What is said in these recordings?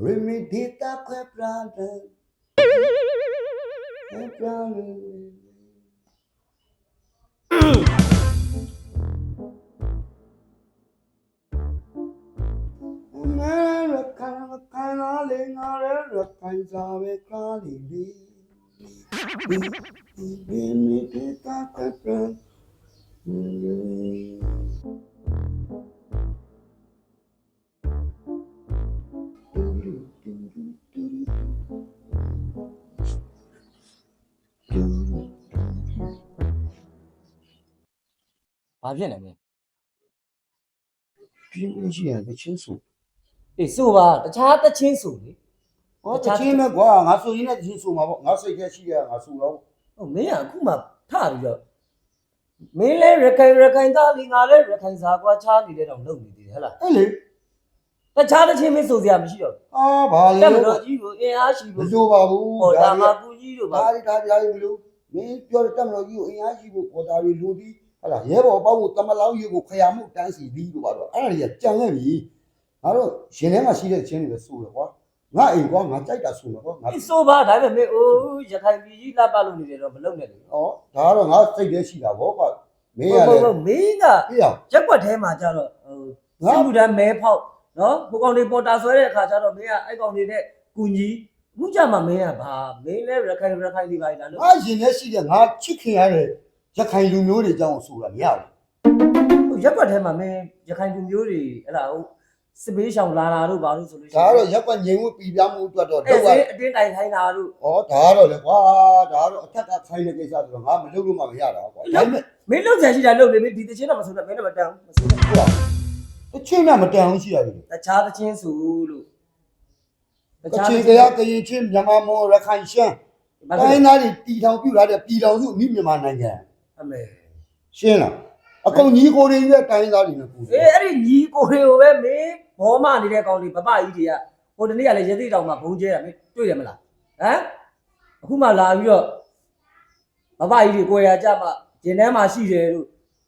Remedita quebrada. Quebrada. Mera kana ဘာဖြစ်နေလဲပြင်းပြင်းရှိရတဲ့ချင်းစုအေးဆိုပါတခြားတချင်းဆိုလေဟောတချင်းမဲ့ကွာငါဆိုရင်လည်းချင်းစုမှာပေါ့ငါစိတ်ထဲရှိရငါဆိုတော့ဟုတ်မင်းကအခုမှထပြီးတော့မင်းလဲရခိုင်ရခိုင်သားလီငါလဲရခိုင်စားကွာချားနေတဲ့တော့လုံနေသေးတယ်ဟဲ့လားအဲ့လေတခြားတချင်းမင်းဆိုစရာမရှိတော့အာဘာလဲတက်မတော်ကြီးကိုအင်အားရှိမဖို့လိုပါဘူးဟောဒါမှကူကြီးတို့ပါဒါရီဒါရီဒါရီမလို့မင်းပြောတဲ့တက်မလို့ကြီးကိုအင်အားရှိဖို့ပေါ်တာရီလိုပြီး ဟလာရဲဘော်ပေါ့ကိုတမလောင်းကြီးကိုခရမှုတန်းစီပြီးလို့ပါတော့အဲ့ဒါကြီးကြံခဲ့ပြီငါတို့ရှင်ထဲမှာရှိတဲ့ချင်းတွေပဲစိုးတယ်ကွာငါအိမ်ကွာငါကြိုက်တာဆိုမယ်ကွာငါအေးဆိုပါဒါပေမဲ့မင်းအိုးရခိုင်ပြည်ကြီးလှပလို့နေတယ်တော့မလုံနဲ့လေဩဒါကတော့ငါစိတ်ထဲရှိတာဗောကွာမင်းရဟုတ်လေဟုတ်မင်းကအေးအောင်ရက်ွက်ထဲမှာကြတော့ဟိုငါစစ်မှုတန်းမဲဖောက်နော်ဟိုကောင်တွေပေါ်တာဆွဲတဲ့အခါကျတော့မင်းကအဲ့ကောင်တွေနဲ့ကူညီအခုကြမှာမင်းကဘာမင်းလဲရခိုင်ရခိုင်ဒီပါလားလို့ငါရင်ထဲရှိတဲ့ငါချစ်ခင်ရတဲ့ ရခိုင်လူမျိုးတွေအကြောင်းကိုဆိုတာမရဘူးဟိုရက်ွက်ထဲမှာမင်းရခိုင်လူမျိုးတွေအဲ့ဒါဟိုစစ်ပေးရှောင်လာတာတို့ဘာလို့ဆိုလို့ရှိဒါကတော့ရက်ကွက်ငြိမ်မှုပြည်ပြမှုအတွက်တော့အဲ့တော့ဒါအတင်းတိုင်ခိုင်းတာတို့ဩဒါကတော့လေကွာဒါကတော့အထက်ကခိုင်းတဲ့ကိစ္စဆိုတော့ငါမလုပ်လို့မှမရတာကွာဒါပေမဲ့မင်းလုံးချင်ရှိတာလုံးလေမင်းဒီတချင်းတော့မဆိုတော့မင်းတော့မတန်ဘူးမဆိုတော့ဟုတ်တချင်းနဲ့မတန်ဘူးရှိရတယ်တခြားတချင်းဆိုလို့တကခြားချင်ကရကရင်ချင်းမြန်မာမောရခိုင်ရှမ်းဘာတိုင်းလို့သားတွေတီထောင်ပြလာတဲ့ပြည်တော်စုအမိမြန်မာနိုင်ငံ အမေရှင်းလားအကုန်ညီကိုတွေရဲ့တိုင်းသားတွေနဲ့ပူတအေးယ်အဲ့ဒီညီကိုတွေကိုပဲမင်းဘောမနေတဲ့ကောင်တွေဗပကြီးတွေကဟိုတနေ့ကလည်းရသေးတောင်မှဘုံကျဲတာမင်းတွေ့တယ်မလားဟမ်အခုမှလာပြီးတော့ဗပကြီးတွေကိုရကြမှာဂျင်းထဲမှာရှိတယ်လို့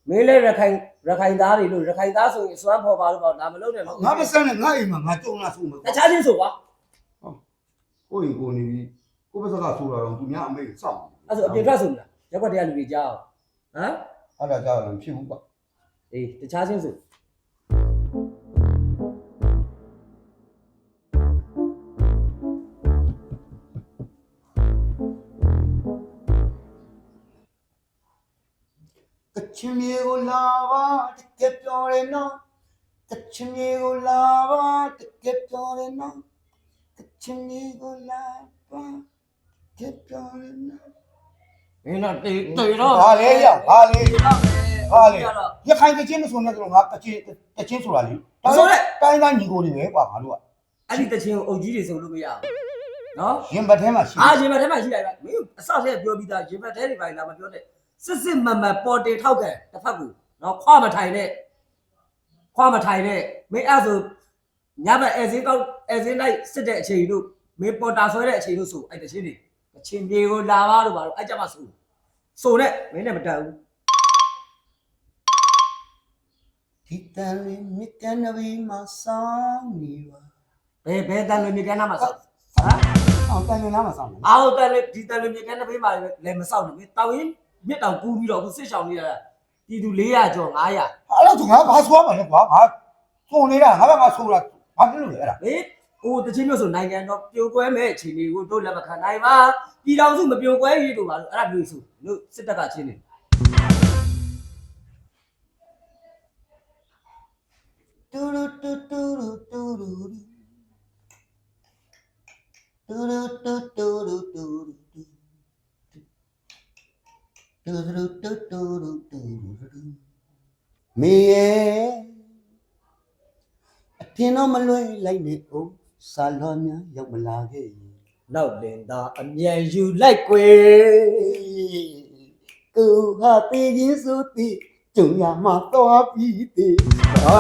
မင်းလည်းရခိုင်ရခိုင်သားတွေလို့ရခိုင်သားဆိုရင်အစွမ်းဖော်ပါလို့ပေါ့ဒါမလုပ်နဲ့နော်ငါမဆန်းနဲ့ငါအိမ်မှာငါကြုံလာဆုံးမှာတခြားချင်းဆိုကွာကိုယ့်ရင်ကိုယ်နေပြီးကိုယ့်ဘက်ကဆိုတာတော့သူများအမေကိုစောင့်အဲ့ဆိုအပြင်ထွက်ဆိုမလားရက်ွက်တရားလူတွေကြားအောင် 啊？俺俩家人屁股吧。哎，这嘉兴是。कच्छ में को लावा टके प्योरे ना कच्छ में को लावा टके प्योरे ना कच्छ में को लावा टके ਨਾ မြေကိုလာပါတကယ်ပြောတယ်နော်ကချင်မြေကိုလာပါတကယ်ပြောတယ်နော်မင်းတော့တေးတေးတော့ဘာလဲရောက်ဘာလဲတေးတော့ဘာလဲတော့ရခိုင်ကချင်းမဆိုနဲ့တော့ငါကချင်းကချင်းဆိုတာလေတိုင်းသားညီကိုတွေပဲကွာငါတို့ကအဲ့ဒီတချင်းကိုအုပ်ကြီးတွေဆိုလို့မရဘူးနော်ရင်ဘတ်ထဲမှာရှိအာရင်ဘတ်ထဲမှာရှိလိုက်ပါမင်းအစထဲပြောပြီးသားရင်ဘတ်ထဲတွေပါလာမပြောတဲ့စစ်စစ်မမပေါ်တေထောက်ခဲ့တစ်ဖက်ကူနော်ခွာမထိုင်နဲ့ခွာမထိုင်နဲ့မင်းအဲ့ဆိုညဘက်အဲစင်းကောက်အဲစင်းလိုက်စစ်တဲ့အချိန်တို့မင်းပေါ်တာဆွဲတဲ့အချိန်တို့ဆိုအဲ့တချင်းတွေ အချင်းပြေကိုလာပါလို့ပါလို့အဲ့ကြမှာဆိုဆိုနဲ့မင်းနဲ့မတန်ဘူးဒီတန်လေးမြစ်ကန်နဗီမှာစောင်းနေပါဘယ်ဘယ်တန်လွင်မြေကမ်းနားမှာဆောက်ဟမ်အောင်တန်လေးနားမှာစောင်းနေအာဟုတ်တယ်လေဒီတန်လွင်မြေကမ်းနားဘေးမှာလည်းမဆောက်ဘူးတောင်ရင်မြစ်တောင်ကူးပြီးတော့အခုစစ်ဆောင်နေရတာပြည်သူ400ကျော်900အဲ့တော့ငါဘာဆိုရမှာလဲကွာငါစုံနေတာငါကငါဆိုတာဘာဖြစ်လို့လဲအဲ့ဒါဟေး ဟိုတချင်းမျိုးဆိုနိုင်ငံတော်ပြိုကွဲမဲ့အခြေအနေကိုတို့လက်မခံနိုင်ပါပြည်တော်စုမပြိုကွဲရေးတို့ပါလို့အဲ့ဒါမျိုးဆိုတို့စစ်တပ်ကချင်းနေတူရူတူတူရူတူရူတူရူတူတူရူတူရူတူရူတူတူရူတူရူမေရဲ့အထင်တော့မလွဲလိုက်နေဦး စာလွန်များရောက်မလာခဲ့ရင်နောက်လင်သာအမြန်ယူလိုက်ကွယ်သူဟာတေးချင်းဆိုသည်ကျုံရမှာတော့ပြီးသေးဟာ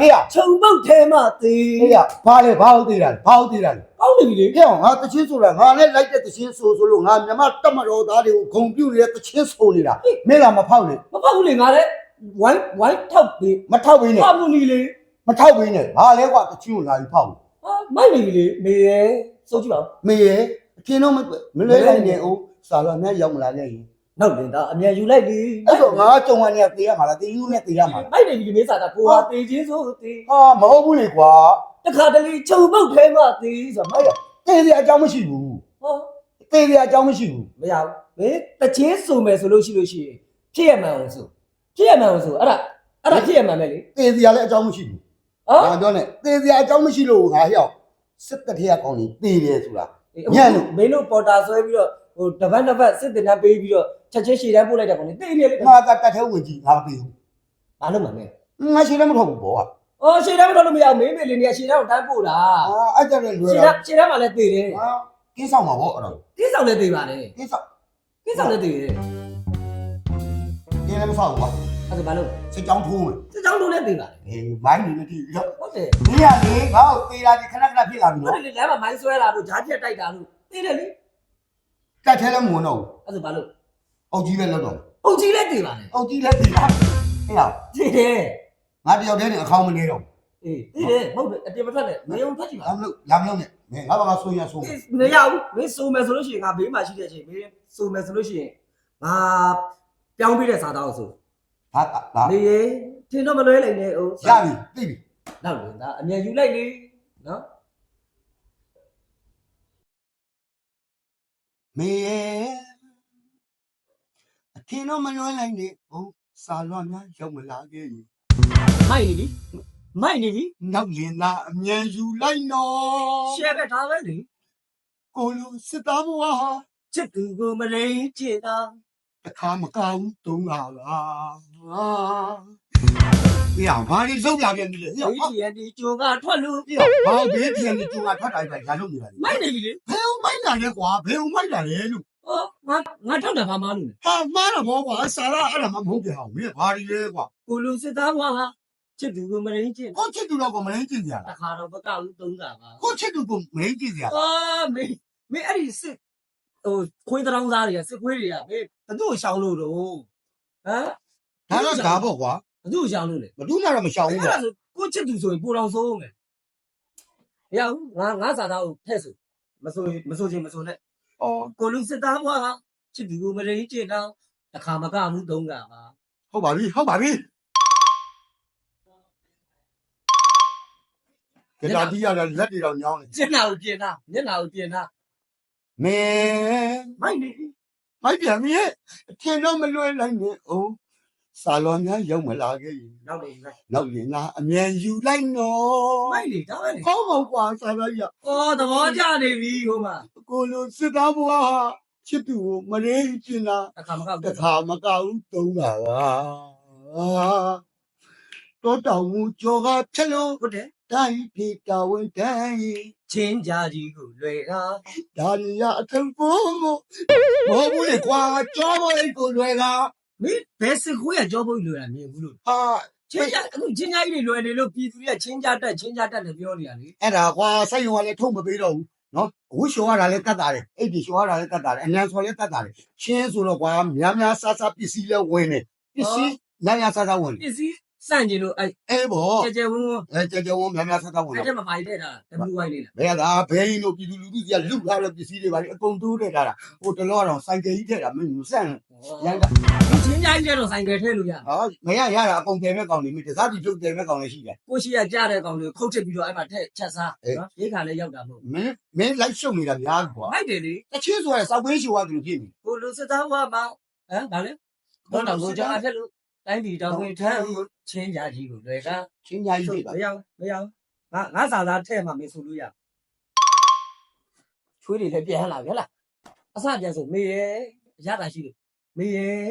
ဟေ့ရခြုံပုတ်ထဲမှာသေးဟေ့ရဘာလဲဘာဟုတ်သေးတာလဲဘာဟုတ်သေးတာလဲကောင်းနေပြီလေဟဲ့ငါတချင်းဆိုတာငါနဲ့လိုက်တဲ့တချင်းဆိုဆိုလို့ငါမြမတက်မတော်သားတွေကိုဂုံပြုတ်နေတဲ့တချင်းဆိုနေတာမင်းလာမဖောက်နဲ့မဖောက်ဘူးလေငါလည်းဝိုင်းဝိုင်းထောက်ပြီးမထောက်ပေးနဲ့ဖောက်လို့နေလေမထောက်ပေးနဲ့ဘာလဲကွာတချင်းကိုလာပြီးဖောက် ဟာမိုက်နေပြီလေမေရဲ့စိုးကြည့်ပါဦးမေရဲ့အချင်းတော့မမလွဲလိုက်နဲ့ဦးစာလွန်များရောက်မလာခဲ့ရင်နောက်လင်သာအမြန်ယူလိုက်လေအဲ့တော့ငါကြုံရနေတေးရမှာလားတေးယူနဲ့တေးရမှာလားမိုက်နေပြီလေမေးစားတာကိုဟာတေးချင်းဆိုသေးဟာမဟုတ်ဘူးလေကွာတခါတလေခြုံပုတ်ထဲမှာသေးဆိုမိုက်ရတေးစရာအကြောင်းမရှိဘူးဟောတေးစရာအကြောင်းမရှိဘူးမရဘူးမင်းတချင်းစုံမယ်ဆိုလို့ရှိလို့ရှိရင်ဖြစ်ရမှန်အောင်ဆိုဖြစ်ရမှန်အောင်ဆိုအဲ့ဒါအဲ့ဒါဖြစ်ရမှန်ပဲလေတေးစရာလည်းအကြောင်းမရှိဘူး ဟောငါပြောနဲ့တေးစရာအကြောင်းမရှိလို့ငါရောက်စစ်တထရကောင်းနေတေးတယ်ဆိုတာညံ့လို့မင်းတို့ပေါ်တာဆွဲပြီးတော့ဟိုတပတ်တစ်ပတ်စစ်တင်တန်းပေးပြီးတော့ချက်ချင်းရှည်တန်းပို့လိုက်တဲ့ကောင်လေတိတ်နေလေငါကတတ်ထဲဝင်ကြည့်ငါမသိဘူးဘာလို့မှမလဲငါရှိလည်းမထုတ်ဘူးဘောကအော်ရှည်တန်းမတော်လို့မရဘူးမင်းမေလေးနေရှည်တန်းကိုတန်းပို့တာအာအဲ့ကြလည်းလွယ်ရှည်တတာန်းရှည်တန်းမှလည်းတည်တယ်ဟာကင်းဆောင်မှာဗောအဲ့တော့ကိစ္စလည်းတည်ပါလေကင်းဆောင်ကိစ္စလည်းတည်တယ်ကင်းလည်းမဆောင်ဘူးကွာအဲ့ဒါဘာလို့စစ်ကြောင်းထိုးမယ် စစ်ကြောင်းလုံးလည်းတည်ပါလေအေးမိုင်းနေနေတိရောက်ဟုတ်တယ်ဒီရလေငါ့ကိုတေးလာဒီခဏခဏဖြစ်လာပြီဟုတ်နော်တယ်လေလမ်းမှာမိုင်းဆွဲလာလို့ဂျားပြက်တိုက်တာလို့တည်တယ်လေတက်ထဲလည်းမဝင်တော့ဘူးအဲ့ဒါဘာလို့အုတ်ကြီးပဲလောက်တော့အုတ်ကြီးလည်းတည်ပါလေအုတ်ကြီးလည်းတေးလာဟဲ့အောင်တည်တယ်ငါတယောက်တည်းနဲ့အခေါင်းမနေတော့အေးတည်တယ်ဟုတ်တယ်အပြင်မထွက်နဲ့မယုံထွက်ကြည့်ပါလာမလို့လာမလို့နဲ့ငါဘာမှဆိုရဆိုမရဘူးမင်းစုံမယ်ဆိုလို့ရှိရင်ငါဘေးမှာရှိတဲ့အချိန်မင်းစုံမယ်ဆိုလို့ရှိရင်ငါပြောင်းပေးတဲ့စားသားကိုဆိုဟာလာနေရေ ထင်တော့မလွဲနိုင်နဲ့ဟုတ်ရပြီသိပြီနောက်လေဒါအမြန်ယူလိုက်လေနော်မေရဲ့အထင်တော့မလွဲလိုက်နဲ့ဟုတ်စာလွန်များရောက်မလာခဲ့ရင်မိုက်နေပြီမိုက်နေပြီနောက်ရင်သာအမြန်ယူလိုက်နော်ရှယ်ပဲဒါပဲလေကိုလိုစစ်သားဘဝဟာချစ်သူကိုမလိန်ချစ်တာတစ်ခါမကောင်းတုံးလာလား ဟာဒီအောင်ဘာလို့စုပ်လာပြန်ပြီလဲဟေ့ဒီရဲ့ဒီကြိုကထွက်လို့ဘာဘေးပြန်နေကြတာထွက်တိုင်းပဲရလို့နေတာလေမိုက်နေပြီလေဘယ်ဦးမိုက်လာလဲကွာဘယ်ဦးမိုက်လာလဲလို့ဟောငါငါထောက်တာဘာမှလို့လဲဟာမားတော့ဘောကွာဆာလာအဲ့ဒါမှမဟုတ်ပြန်အောင်မင်းဘာတွေလဲကွာကိုလူစစ်သားဘွားဟာချစ်သူကိုမလိန်ချစ်ကိုချစ်သူတော့ကမရင်းကြည့်ကြတလားခါတော့မကောက်ဘူးသုံးတာပါကိုချစ်သူကမရင်းကြည့်ကြအာမင်းမင်းအဲ့ဒီစစ်ဟိုခွေးတောင်းသားတွေကစစ်ခွေးတွေကမင်းဘသူ့ကိုရှောင်းလို့တော့ဟမ်ဒါတော့ဒါပေါ့ကွာ ဘသူ့ကိုရှောင်းလို့လေဘသူမှတော့မရှောင်အဲ့ဘူးဒါပေါ့ဆိုကိုချစ်သူဆိုရင်ပူတော်ဆိုးမယ်ရအောင်ငါငါစာသားကိုထည့်ဆိုမဆိုမဆိုချင်းမဆိုနဲ့အော်ကိုလူစစ်သားဘွားဟာချစ်သူကိုမရင်းချစ်တော့တခါမကမှုသုံးတာပါဟုတ်ပါပြီဟုတ်ပါပြီကြတာဒီရလက်တွေတော့ညောင်းနေကျင်နာကိုပြင်တာမျက်နာကိုပြင်တာမင်းမိုက်နေပြီမိုက်ပြန်ပြီအထင်တော့မလွဲလိုက်နဲ့အောင် စာလောများရောက်မလာခဲ့ရင်နောက်နေလိုက်နောက်ရင်ငါအမြန်ယူလိုက်နော်မိုက်နေဒါပဲလေဟောပေါ့ကွာစာလာကြီးအော်သဘောကျနေပြီဟိုမှာကိုလိုစစ်သားဘွားဟာချစ်သူကိုမရင်းကျင်တာတခါမကောက်တခါမကောက်တုံးတာပါတော့တောင်မူကြောကဖြက်လို့ဟုတ်တယ်တိုင်းပြည်တာဝန်တိုင်းချင်းကြကြီးကိုလွယ်တာဒါရီရအထံဖို့မို့ဘောဘူးလေကွာကြောဘောလေးကိုလွယ်က မင်းဘယ်စစ်ခွေးကကြောပုတ်လွယ်တာမြင်ဘူးလို့ဟာချင်းကြအခုချင်းကြကြီးတွေလွယ်နေလို့ပြည်သူတွေကချင်းကြတက်ချင်းကြတက်တယ်ပြောနေတာလေအဲ့ဒါကွာစိုက်ရုံကလည်းထုံမပေးတော့ဘူးနော်အဝှရှော်ရတာလည်းတတ်တာတယ်အိပ်ပြေရှော်ရတာလည်းတတ်တာတယ်အနံဆော်လည်းတတ်တာတယ်ချင်းဆိုတော့ကွာများများဆဆပစ္စည်းလည်းဝင်နေပစ္စည်းများများဆဆဝင်ပနေစ္စည်း စန့်ကျင်လို့အဲအဲ့ဘောကြဲကြဲဝန်းဝန်းအဲကြကြဝများများဆဆဝင်အဲ့တော့ဒါမှမိုက်တဲ့တာ WY လေးလားဘယ်လားဘယ်ရင်တို့ပြည်သူလူထုကြီးကလူထားတဲ့ပစ္စည်းတွေပါလေအကုန်တိုးတဲ့တာဟိုတလောတော့စိုက်ကယ်ကြီးထည့်တာမင်းမဆန့်ရန်ကချင်းကြကြီးတဲ့တော့ဆိုင်ကယ်ထဲလို့ရဟာမရရတာအကုန်တယ်မဲ့ကောင်နေမိတစားတီထုတ်တယ်မဲ့ကောင်လည်းရှိတယ်ကိုရှိရကြားတဲ့ကောင်လေးခုတ်ချစ်ပြီးတော့အဲ့မှာထက်ချက်စားနော်ရေခါလည်းရောက်တာမဟုတ်မင်းမင်းလိုက်ရှုပ်နေတာများကွာမိုက်တယ်လေတချင်းဆိုရစောက်ပေးရှိွားသူဖြစ်နေကိုလူစစ်သားဘွားမောင်ဟမ်ဗာလဲဘောတော်ကိုကြားအထက်လို့ တိုင်းပြည်တော်ဝင်ထမ်းချင်းကြကြီးကိုလွယ်ကချင်းညာကြီးဆိုဖြစ်ပါမရဘူးမရဘူးငါငါစာသားထဲမှာမင်းဆိုလို့ရချွေးတွေလည်းပြန်လာပြီဟလားအစပြန်ဆိုမေရဲ့ရတာရှိလို့မေရဲ့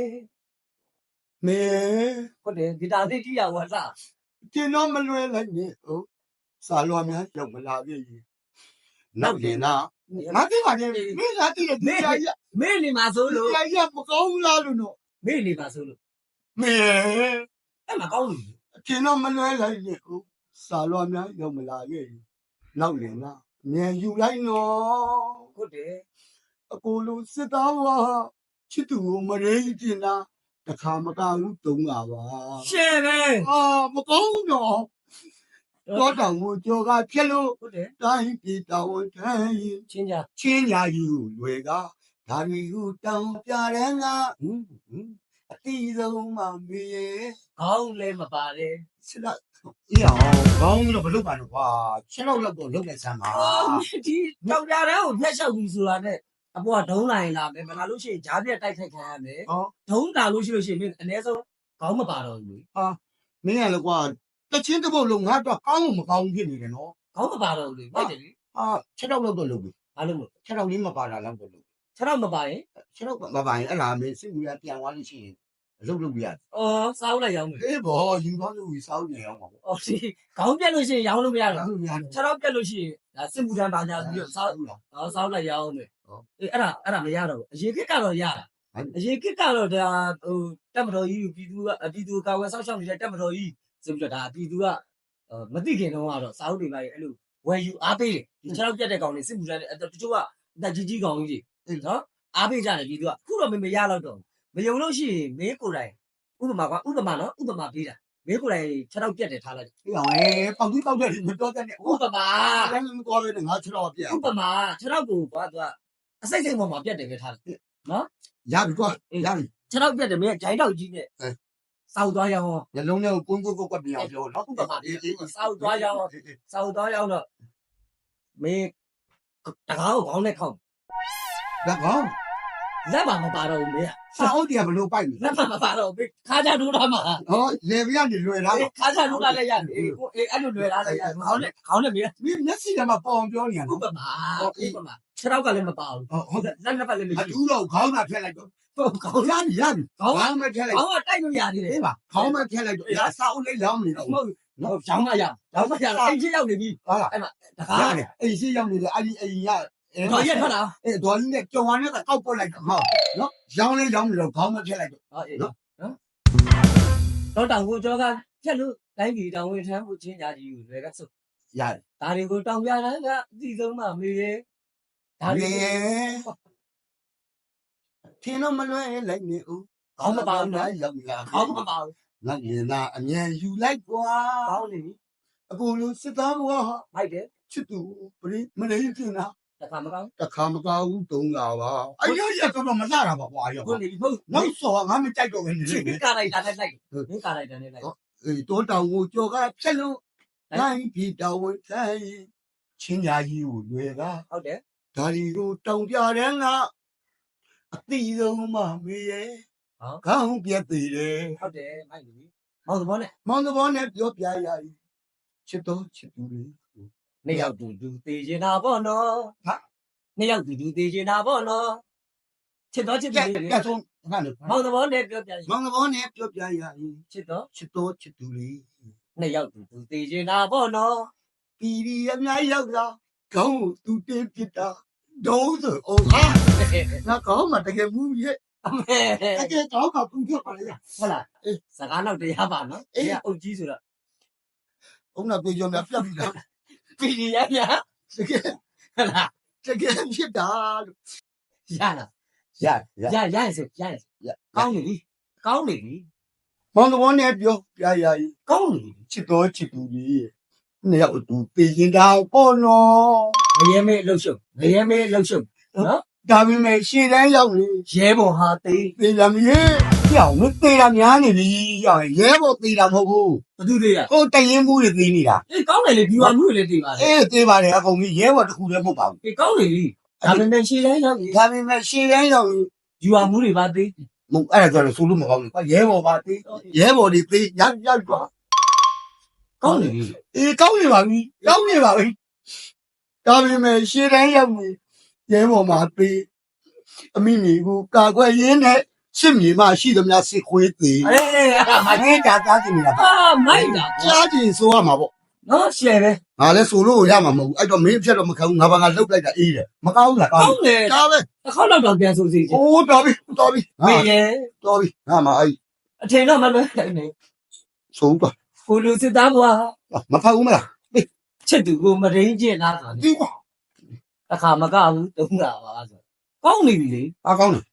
မင်းဟုတ်တယ်ဂီတာသိတိရဝါစားကျင်းတော့မလွယ်လိုက်နဲ့ဟုတ်စာလွာများရောက်မလာခဲ့ရင်နောက်ရင်နာငါသိပါတယ်မင်းကတည်းကဒီကြာကြီးမေ့နေမှာဆိုလို့ကြာကြီးမကောင်းလားလို့နော်မေ့နေမှာဆိုလို့ မင်းအဲ့မှာကောင်းလို့အချင်းတော့မလွဲလိုက်လေကိုစာလွားများရောက်မလာခဲ့ဘူးနောက်ရင်နာမြန်ယူလိုက်နော်ဟုတ်တယ်အကိုလိုစစ်သားဝါချစ်သူကိုမရေကျင်တာတခါမကဘူးတုံးတာပါရှယ်ပဲအာမကောင်းတော့တော့တောင်ကိုကြော်ကဖြစ်လို့ဟုတ်တယ်တိုင်းပြည်တော်ဝန်ထိုင်ရင်ချင်းကြချင်းညာယူတွေကဒါရီဟုတောင်ပြတဲ့ငါဟွန်းဟွန်း အတိဆုံးမမေးရဲ့ကောင်းလဲမပါတယ်စလာအေးအောင်ကောင်းလို့မလုပ်ပါနဲ့ကွာချက်တော့လောက်တော့လုပ်လိုက်စမ်းပါအော်ဒီတောင်ကြတဲ့ကိုဖျက်လျှောက်ပြီးဆိုတာနဲ့အပေါ်ကဒုံးလိုင်းလာမယ်မလာလို့ရှိရင်ဂျားပြက်တိုက်ခိုက်ခံရမယ်ဟောဒုံးတာလို့ရှိလို့ရှိရင်မင်းအ ਨੇ ဆုံးခေါင်းမပါတော့ဘူးလေမင်းရလေကွာတချင်းတစ်ပုတ်လုံးငါတော့ကောင်းလို့မကောင်းဖြစ်နေတယ်နော်ခေါင်းမပါတော့ဘူးလေဟုတ်တယ်လေဟာချက်တော့လောက်တော့လုပ်ပြီဘာလို့မလို့ချက်တော့လေးမပါတာလောက်တော့လုပ် ခြေတော့မပါရင်ချက်တော့မပါရင်အဲ့လားမင်းစိတ်ကူရပြန်သွားလို့ရှိရင်အလုပ်လုပ်ပြရတယ်အော်စားလိုက်ရောင်းမယ်အေးဘောယူသွားလို့စောင်းနေအောင်ပါပေါ့အော်ဒီခေါင်းပြက်လို့ရှိရင်ရောင်းလို့မရတော့ဟုတ်ရတယ်ခြေတော့ပြက်လို့ရှိရင်ဒါစစ်မှုထမ်းပါညာပြီးတော့စားဟုတ်လားအော်စားလိုက်ရောင်းမယ်ဟုတ်အေးအဲ့ဒါအဲ့ဒါမရတော့ဘူးအရေးကကတော့ရတာဟုတ်အရေးကကတော့ဒါဟိုတက်မတော်ကြီးကိုပြည်သူကပြည်သူကာဝယ်ဆောက်ရှောက်နေတဲ့တက်မတော်ကြီးဆိုပြီးတော့ဒါပြည်သူကအော်မသိခင်တုန်းကတော့စာအုပ်တွေပါအဲ့လိုဝယ်ယူအားပေးတယ်ဒီခြေတော့ပြက်တဲ့ကောင်တွေစစ်မှုထမ်းတဲ့တချို့ကအသက်ကြီးကြီးကောင်ကြီးတွေ နော်အားပေးကြတယ်ပြည်သူကအခုတော့မမရတော့တော့မယုံလို့ရှိရင်မင်းကိုယ်တိုင်ဥပမာကဥပမာနော်ဥပမာပေးတာမင်းကိုယ်တိုင်ခြေတော့ပြက်တယ်ထားလိုက်အေးအောင်အေးပေါက်ပြီးပေါက်တယ်မတော်တဲ့နဲ့ဥပမာအဲ့လိုမတော်ပဲငါချက်တော့ပြဥပမာခြေတော့ကိုကွာသူကအစိတ်စိတ်ပေါ်မှာပြက်တယ်ပဲထားတယ်ရပြီကွာရပြီခြေတော့ပြက်တယ်မင်းဂျိုင်းတော့ကြီးနဲ့အဲစောက်သွားရအောင်ညလုံးနဲ့ကွန်းကွန်းကွန်းကွန်းပြန်အောင်ပြောနော်ဥပမာအေးအေးစောက်သွားရအောင်စောက်သွားရအောင်တော့မင်းတကားကိုခေါင်းနဲ့ခေါင်း ဒါကောင်းလက်မှာမပါတော့ဘူးမင်းစာအုပ်တရားဘလို့ပိုက်လဲလက်မှာမပါတော့ဘူးခါကြဒူးထားမှာဟောလေပြကနေလွယ်လာခါကြဒူးထားလည်းရတယ်အေးအေးအဲ့လိုလွယ်လာလည်းရတယ်ခေါင်းနဲ့ခေါင်းနဲ့မင်းမင်းမျက်စိကမှပေါအောင်ပြောနေရဥနော်ပမာဥပမာခြေတော့ကလည်းမပါဘူးဟုတ်ဟုတ်လက်နှစ်ပတ်လည်းမအရှိထူးတော့ခေါင်းသာဖျက်လိုက်တော့ဘူးခေါင်းရပြီရပြီခေါင်းခေါင်းမဖျက်လိုက်ခေါင်းကတိုက်လို့ရသေးတယ်အေးပါခေါင်းမဖျက်လိုက်တော့အစာအုပ်လေးလောင်းနေတော့မဟုတ်ဘူးရောင်းမရရောင်းမရအိမ်ချင်းရောက်နေပြီဟာလားတကားရတယ်အိမ်ရှိရောက်နေတယ်အဲ့ဒီအိမ်ရ တော့ရက်ထွက်လာအဲ့ဒေါ်ကြီးနဲ့ကြော်ဝါနဲ့ကောက်ပုတ်လိုက်တော့ဟုတ်နော်ရောင်းလေးရောင်းနေတော့ခေါင်းမဖျက်လိုက်တော့ဟုတ်အေးနော်တော့တောင်ကိုကျော်ကဖြက်လို့တိုင်းပြည်တောင်ဝင်ထမ်းဖို့ချင်းညာကြီးကိုလွယ်ကစုရတယ်ဒါတွေကိုတောင်ပြတိုင်းကအတိဆုံးမှမေးရဲဒါဒါတွေလေထင်းတော့မလွဲလိုက်နေဦးခေါင်းမပါဘူးနော်ရောက်လာခေါင်းမပါဘူးငါရင်သာအမြန်ယူလိုက်ကွာခေါင်းနေပြီအခုလိုစစ်သားကမိုက်တယ်ချစ်သူပရိမလေးကျင်တာ တခါမကောင်းတခါမကောက်ဘူးတုံးလာပါအဲ့ရရတော့မလာတာပါကွာရောခုနေပြီမဟုတ်နောက်စောငါမကြိုက်တော့ဘူးနေချစ်လေကာလိုက်တာနဲ့လိုက်မင်းကာလိုက်တာနဲ့လိုက်အေးတောတောင်ကိုကြော်ကဖြက်လို့တိုင်းပြည်တော်ဝင်ဆိုင်ချင်းညာကြီးကိုလွယ်တာဟုတ်တယ်ဒါဒီကိုတောင်ပြတဲ့ငါအတိဆုံးမမေးရဲ့ခေါင်းပြက်သေးတယ်ဟုတ်တယ်မိုက်နေပြီဟောသဘောနဲ့မောင်သဘောနဲ့ပြောပြရည်ချစ်တော်ချစ်သူလေး နှစ်ယောက်တူတူသေးချင်တာပေါ့နော်ဟာနှစ်ယောက်တူတူသေးချင်တာပေါ့နော်ချစ်တော့ချစ်ကဲတယ်ကဲဆုံးခါလို့မောင်သဘောနဲ့ပြောပြရင်မောင်သဘောနဲ့ပြောပြရည်ချစ်တော့ချစ်တော်ချစ်သူလေးနှစ်ယောက်တူတူသေးချင်တာပေါ့နော်ပြည်ပြည်အများကြီးရောက်လာခေါင်းကိုသူတင်းပစ်တာဒုံးဆိုအိုဟာငါခေါင်းမှာတကယ်မှုရဲ့အမေတကယ်ခေါင်းကပူပြပါလေဟုတ်လားအေးစကားတော့တရားပါနော်အေးအေးအုတ်ကြီးဆိုတော့ဘုံနာပြေကြမြပြတ်ပြီလား ပီဒီရရတကယ်ဟုတ်လားတကယ်ဖြစ်တာလို့ရလားရရရရရင်ဆိုရရင်ကောင်းနေပြီကောင်းနေပြီမောင်သဘောနဲ့ပြောပြရည်ကောင်းနေပြီချစ်တော်ချစ်သူလေးနှစ်ယောက်အတူပြည်ရင်တာပေါ့နော်ငရဲမေးလှုပ်ရှုပ်ငရဲမေးလှုပ်ရှုပ်နော်ဒါပေမဲ့ရှေ့တန်းရောက်နေရဲဘော်ဟာတေးသေးလာမြေ ကြောင်မသေးတာများနေပြီကြောင်ရဲဘော်သေးတာမဟုတ်ဘသူတွေကဘူးဟိုတရင်မှုတွေသေးနေတာအေးကောင်းတယ်လေဒီဝါမှုတွေလည်းတည်ပါလေအေးသေးပါတယ်အကုန်ကြီးရဲဘော်တစ်ခုလည်းမဟုတ်ပါဘူးအေးကောင်းနေပြီဒါပေမဲ့ရှေ့တိုင်းရောက်ပြီဒါပေမဲ့ရှေ့တန်းရောက်နေဒီဝါမှုတွေပါသေးမဟုတ်အဲ့ဒါဆိုတော့ဆိုလို့မကောင်းဘူးကွာရဲဘော်ပါသေးရဲဘော်တွေသေးရရကွာကောင်းနေပြီအေးကောင်းနေပါပြီကောင်းနေပါပြီဒါပေမဲ့ရှေ့တန်းရောက်နေရဲဘော်မှာသေးအမိမိကိုကာကွယ်ရင်းနဲ့ စစ်မြေမှာရှိသမျှစစ်ခွေးသေးအေးအဲ့ဒါအမိုက်ငင်းတာတားကြည့်နေတာအာမိုက်တာကြားကြည့်ဆိုရမှာပေါ့နော်ရှယ်ပဲငါလည်းဆိုလို့ရမှာမဟုတ်ဘူးအဲ့တော့မင်းအဖြစ်တော့မခံဘူးငါဘာငါလှုပ်လိုက်တာအေးတယ်မကောင်းဘူးလားကောကောင်းင်းတယ်ဒါပဲတစ်ခေါက်တော့တော့ပြန်ဆိုစီချင်အိုးတော်ပြီတော်ပြီဟာမေရဲ့တော်ပြီငါမှအဲ့အထင်တော့မလွဲနိုင်နေဆိုတော့ကိုလူစစ်သားဘွားမဖောက်ဘူးမလားချစ်သူကိုမရင်းကျင်လားဆိုဒီကွာတစ်ခါမကဘူးတုံးတာပါဆိုကောင်းနေပြီလေအားကောင်းတယ်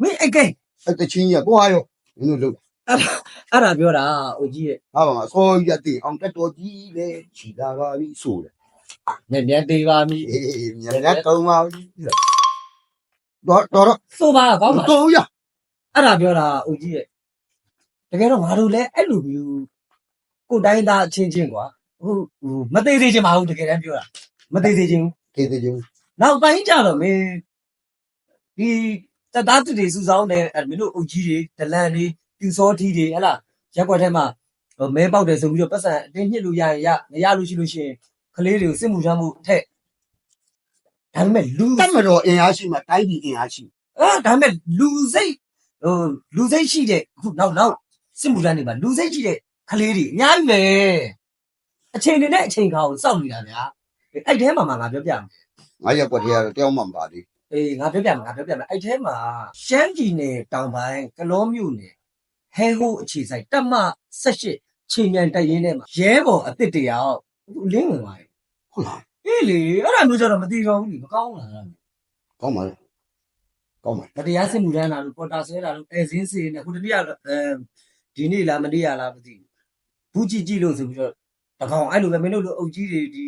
မင်းအိတ်ကိတ် အဲ့တချင်းကြီးကကိုဟာရောမင်းတို့လှုပ်အဲ့ဒါပြောတာအိုကြီးရဲ့ဟာပါမစောကြီးကတင်အောင်တက်တော်ကြီးလေခြီလာပါပြီဆိုတယ်နည်းနည်းသေးပါမိအေးမြန်မြန်ကောင်းပါပြီတော့တော့တော့ဆိုပါကောင်းပါတော်ရအဲ့ဒါပြောတာအိုကြီးရဲ့တကယ်တော့ငါတို့လည်းအဲ့လိုမျိုးကိုတိုင်းသားအချင်းချင်းကွာဟိုဟိုမသေးသေးချင်းမဟုတ်တကယ်တမ်းပြောတာမသေးသေးချင်းကေတေချင်းနောက်ပိုင်းကြတော့မင်းဒီ တသားတူတွေစုဆောင်တဲ့အဲ့မင်းတို့အုပ်ကြီးတွေဒလန်တွေပြူစောထီးတွေဟဲ့လားရက်ွက်ထဲမှာဟိုမဲပေါက်တယ်ဆိုပြီးတော့ပတ်စံအတင်းညှစ်လို့ရရင်ရမရလို့ရှိလို့ရှိရင်ကလေးတွေကိုစစ်မှုထမ်းမှုအထက်ဒါပေမဲ့လူတတ်မတော်အင်အားရှိမှတိုင်းပြည်အင်အားရှိအာဒါပေမဲ့လူစိတ်ဟိုလူစိတ်ရှိတဲ့အခုနောက်နောက်စစ်မှုထမ်းတွေမှာလူစိတ်ရှိတဲ့ကလေးတွေအများကြီးပဲအချိန်တွေနဲ့အချိန်ခါကိုစောင့်နေတာဗျာအဲ့ထဲမှာမှငါပြောပြမယ်ငါရက်ကွက်တည်းကတော့တယောက်မှမပါသေး အေးငါပြောပြမယ်ငါပြောပြမယ်အဲ့ထဲမှာရှမ်းပြည်နယ်တောင်ပိုင်းကလောမြို့နယ်ဟဲဟိုအခြေဆိုင်တက်မ18ချိန်မြန်တိုက်ရင်းထဲမှာရဲဘော်အစ်စ်တယောက်အခုလင်းဝင်သွားတယ်ဟုတ်လားအေးလေအဲ့ဒါမျိုးကျတော့မသိတော့ဘူးလေမကောင်းလားအဲ့ဒါကောင်းပါလေကောင်းပါမတရားစစ်မှုထမ်းတာလို့ပေါ်တာဆွဲတာလို့အဲစင်းစေးနေခုတတိယအဲဒီနေ့လားမနေ့လားမသိဘူးကြည့်ကြည့်လို့ဆိုပြီးတော့တကောင်အဲ့လိုပဲမင်းတို့လိုအုပ်ကြီးတွေဒီ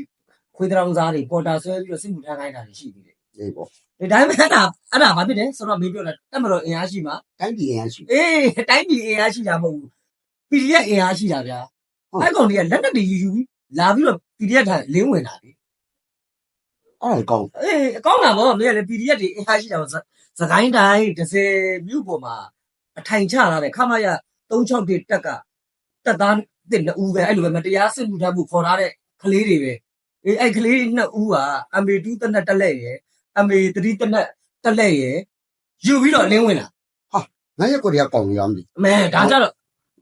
ခွေးတောင်စားတွေပေါ်တာဆွဲပြီးတော့စစ်မှုထမ်းခိုင်းတာတွေရှိသေးတယ်အေးပေါ့ ဒီတိုင်းပဲအဲ့ဒါအဲ့ဒါဘာဖြစ်လဲဆိုတော့မင်းပြောတာတက်မတော်အင်အားရှိမှာတိုင်းပြည်အင်အားရှိအေးတိုင်းပြည်အင်အားရှိတာမဟုတ်ဘူး PDF အင်အားရှိတာဗျာဟုတ်အဲ့ကောင်တွေကလက်နက်တွေယူယူပြီးလာပြီးတော့ PDF ထန်လင်းဝင်တာလေအဲ့ဒါကောင်းအေးအကောင်းတာပေါ့မင်းကလည်း PDF တွေအင်အားရှိတာပေါ့စစကိုင်းတိုင်း30မြို့ပေါ်မှာအထိုင်ချလာတဲ့ခမရ361တက်ကတက်သားတစ်နှစ်ဦးပဲအဲ့လိုပဲမတရားစစ်မှုထမ်းမှုခေါ်ထားတဲ့ကလေးတွေပဲအေးအဲ့ကလေးနှစ်ဦးက MA2 တက်နဲ့တက်လက်ရယ် MA3 တက်နဲ့တက်လက်ရယ်ယူပြီးတော့လင်းဝင်လာငါရက်ကွက်တည်းကကောင်းနေရမသိအမဲဒါကြတော့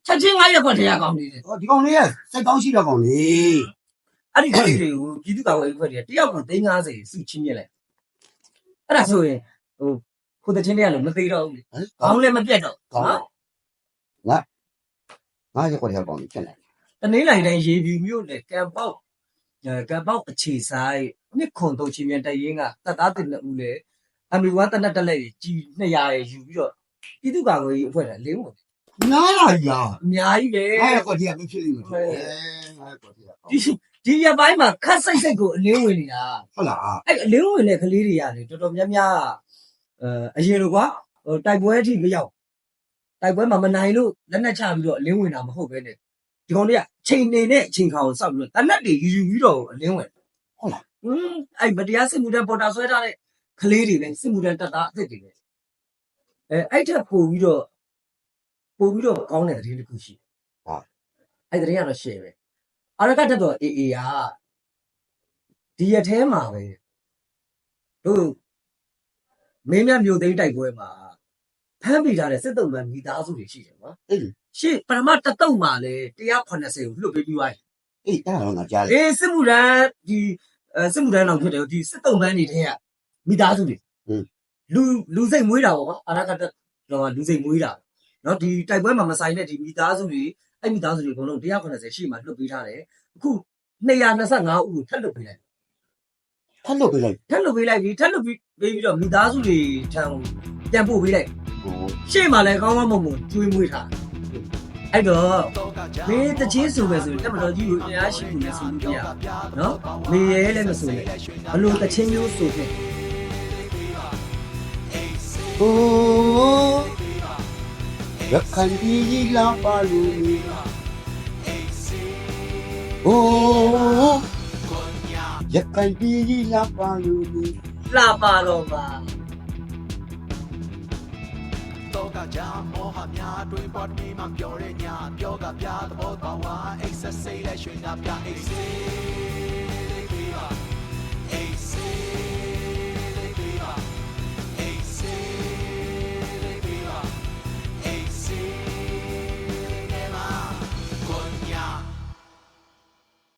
ချက်ချင်းငါရက်ခွက်တရားကောင်းနေတယ်ဟောဒီကောင်လေးကစိတ်ကောင်းရှိတဲ့ကောင်လေးအဲ့ဒီကလေးတွေကိုပြည်သူ့ကောင်ရေးခွက်တွေကတယောက်ကို350စုချင်းမြက်လိုက်အဲ့ဒါဆိုရင်ဟိုခိုးတဲ့ချင်းတွေကလည်းမသေးတော့ဘူးလေဟမ်ခေါင်းလည်းမပြတ်တော့ကောင်းနော်ငါရက်ကွက်တည်းကကောင်းနေဖြစ်နေတနင်္လာရီတိုင်းရေပြူမြို့နယ်ကံပေါက်အဲကံပေါက်အခြေဆိုင် နှစ်ခွန်တုတ်ချင်းမြန်တရင်ကတပ်သားတင်တဲ့ဦးလေအမီဝါတနတ်တက်လက်ကြီး200ရေယူပြီးတော့ပြည်သူ့ကောင်ရေးအဖွဲ့ကလင်းဝင်နားလာရအများကြီးပဲငါရက်ကွက်တည်းကမဖြစ်လိမ့်မယ်အဲငါရက်ကွက်တည်းကဒီဒီရပိုင်းမှာခတ်စိတ်စိတ်ကိုအလင်းဝင်နေတာဟုတ်လားအဲ့အလင်းဝင်တဲ့ကလေးတွေကလေတော်တော်များများအဲအရင်လိုကွာဟိုတိုက်ပွဲအထိမရောက်တိုက်ပွဲမှာမနိုင်လို့လက်နက်ချပြီးတော့အလင်းဝင်တာမဟုတ်ပဲနဲ့ဒီကောင်တွေကချိန်နေနဲ့ချိန်ခါကိုစောက်ပြီးတော့တနက်တွေယူယူပြီးတော့အလင်းဝင်ဟုတ်လား ဟင်းအဲ့မတရားစစ်မှုတန်းပေါ်တာဆွဲထားတဲ့ကလေးတွေပဲစစ်မှုတန်းတက်တာအစ်စ်တွေပဲအဲအဲ့ထက်ပို့ပြီးတော့ပို့ပြီးတော့ကောင်းတဲ့သတင်းတစ်ခုရှိတယ်အဲ့သတင်းကတော့ရှယ်ပဲအရကတက်တော့အေးအေးဟာဒီရက်ထဲမှာပဲတို့မင်းမြတ်မျိုးသိန်းတိုက်ပွဲမှာဖမ်းမိထားတဲ့စစ်တုံးမှမိသားစုတွေရှိတယ်နော်အေးရှေ့ပထမတစ်တုံးမှာလေ180ကိုလွတ်ပေးပြီးသွားတယ်အေးအဲ့ဒါတော့ငါကြားတယ်အေးစစ်မှုထမ်းဒီ အဲစစ်မှုထမ်းအောင်ဖြစ်တယ်ဒီစစ်တုံးမှန်းနေတဲ့ကမိသားစုတွေလူလူစိတ်မွေးတာပေါ့ကွာအရကတက်တော့လူစိတ်မွေးတာနော်ဒီတိုက်ပွဲမှာမဆိုင်တဲ့ဒီမိသားစုတွေအဲ့မိသားစုတွေအကုန်လုံး180ရှိမှလွတ်ပေးထားတယ်အခု225ဦးကိုထပ်လွတ်ပေးလိုက်ထပ်လုပ်ပေးလိုက်ထပ်လုပ်ပေးလိုက်ပြီထပ်လုပ်ပြီးပေးပြီးတော့မိသားစုတွေထံပြန်ပို့ပေးလိုက်ဟိုရှေ့မှာလည်းကောင်းကောင်းမွန်မွန်ကျွေးမွေးထား အဲ့တော့မင်းတချင်းဆိုပဲဆိုရင်တက်မတော်ကြီးကိုတရားရှိနေဆိုလို့ပြရနော်မေရဲလည်းမဆိုနဲ့ဘလို့တချင်းမျိုးဆိုခဲ့ဟိုရခိုင်ပြည်လာပါလူဟိုရခိုင်ပြည်လာပါလူလာပါတော့ပါတော့က ကြာမောဟများတွင်ပေါ်နေမှပြောတဲ့ညပြောကပြသဘောပါဝါအိတ်ဆက်စိတ်လက်ရွှင်ကပြအိတ်စိတ်